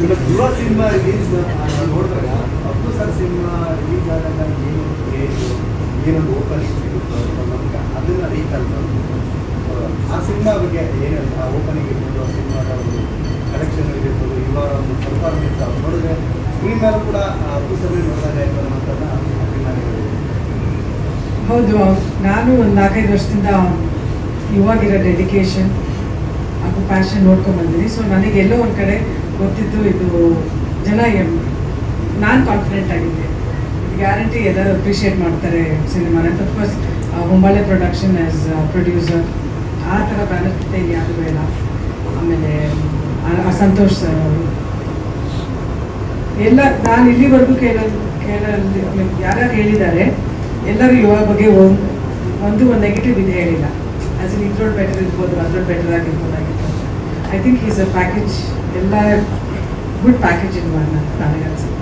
ಇನ್ನು ಧ್ರುವ cinema release ನೋಡಿದಾಗ ಅಬ್ದು sir cinema release ಆದಾಗ ಏನು ಕ್ರೇಜು ಏನೊಂದು ಓಪನಿಂಗ್ ಸಿಗುತ್ತೋ ನಮಗೆ ಅದನ್ನ ರೀಕಾಲ್ ಆ ಸಿನಿಮಾ ಬಗ್ಗೆ ಏನು ಆ ಓಪನಿಂಗ್ ಇರ್ಬೋದು, ಆ ಸಿನಿಮಾದ ಒಂದು ಕಲೆಕ್ಷನ್ ಇರ್ಬೋದು ಇವಾಗ ಒಂದು ಪರ್ಫಾರ್ಮೆನ್ಸ್ ನೋಡಿದ್ರೆ ಸ್ಕ್ರೀನ್ ಮೇಲೂ ಕೂಡ ಅಬ್ದು ಸರ್ ನೋಡಿದಾಗ ಅನ್ನೋಂಥದ್ದನ್ನ ಅಭಿಮಾನಿಗಳು ಹೌದು, ನಾನು ಒಂದು ನಾಲ್ಕೈದು ವರ್ಷದಿಂದ ಇವಾಗಿರೋ ಡೆಡಿಕೇಶನ್ ಹಾಗೂ ಪ್ಯಾಷನ್ ನೋಡ್ಕೊಂಡು ಸೊ ನನಗೆ ಎಲ್ಲೋ ಒಂದು ಕಡೆ ಗೊತ್ತಿತ್ತು ಇದು ಜನ ನಾನು ಕಾನ್ಫಿಡೆಂಟ್ ಆಗಿದ್ದೆ. ಗ್ಯಾರಂಟಿ ಎಲ್ಲರೂ ಅಪ್ರಿಷಿಯೇಟ್ ಮಾಡ್ತಾರೆ ಸಿನಿಮಾನ of course Hombale production as producer ಆ ಥರ ಬ್ಯಾನರ್ ಇಲ್ಲಿ ಯಾವುದು ಬೇಡ. ಆಮೇಲೆ ಸಂತೋಷ್ ಸರ್ ಅವರು. ಎಲ್ಲ, ನಾನು ಇಲ್ಲಿವರೆಗೂ ಕೇಳಲು ಕೇಳಲ್ಲಿ ಯಾರ್ಯಾರು ಹೇಳಿದ್ದಾರೆ, ಎಲ್ಲರೂ ಯುವ ಬಗ್ಗೆ ಒಂದು ಒಂದು ನೆಗೆಟಿವ್ ಇದೆ ಹೇಳಿಲ್ಲ. అసలు ఇంట్లో బెటర్ ఇవ్వదు అందులో బెటర్ ಆಗಿರ್ಬೋದು I think is a package ಎಲ್ಲ good package in one ನನಗನ್ಸುತ್ತೆ